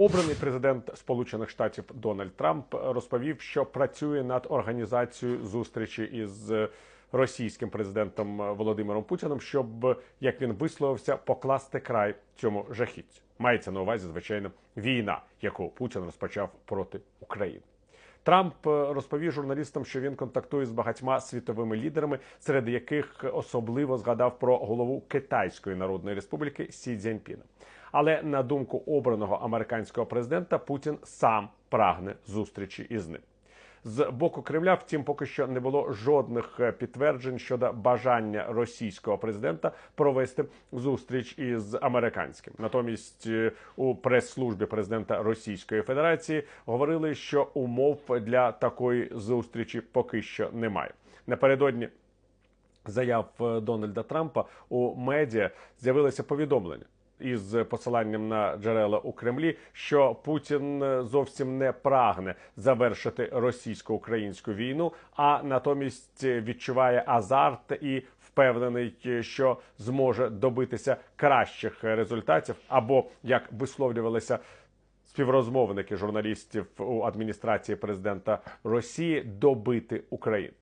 Обраний президент Сполучених Штатів Дональд Трамп розповів, що працює над організацією зустрічі із російським президентом Володимиром Путіним, щоб, як він висловився, покласти край цьому жахіттю. Мається на увазі, звичайно, війна, яку Путін розпочав проти України. Трамп розповів журналістам, що він контактує з багатьма світовими лідерами, серед яких особливо згадав про голову Китайської Народної Республіки Сі Цзіньпіна. Але на думку обраного американського президента, Путін сам прагне зустрічі із ним. З боку Кремля, втім, поки що не було жодних е, підтверджень щодо бажання російського президента провести зустріч із американським. Натомість е, у прес-службі президента Російської Федерації говорили, що умов для такої зустрічі поки що немає. Напередодні заяв е, Дональда Трампа у медіа з'явилося повідомлення. Із посиланням на джерела у Кремлі, що Путін е, зовсім не прагне завершити російсько-українську війну, а натомість е, відчуває азарт і впевнений, е, що зможе добитися кращих результатів, або як висловлювалися співрозмовники журналістів у адміністрації президента Росії, добити Україну.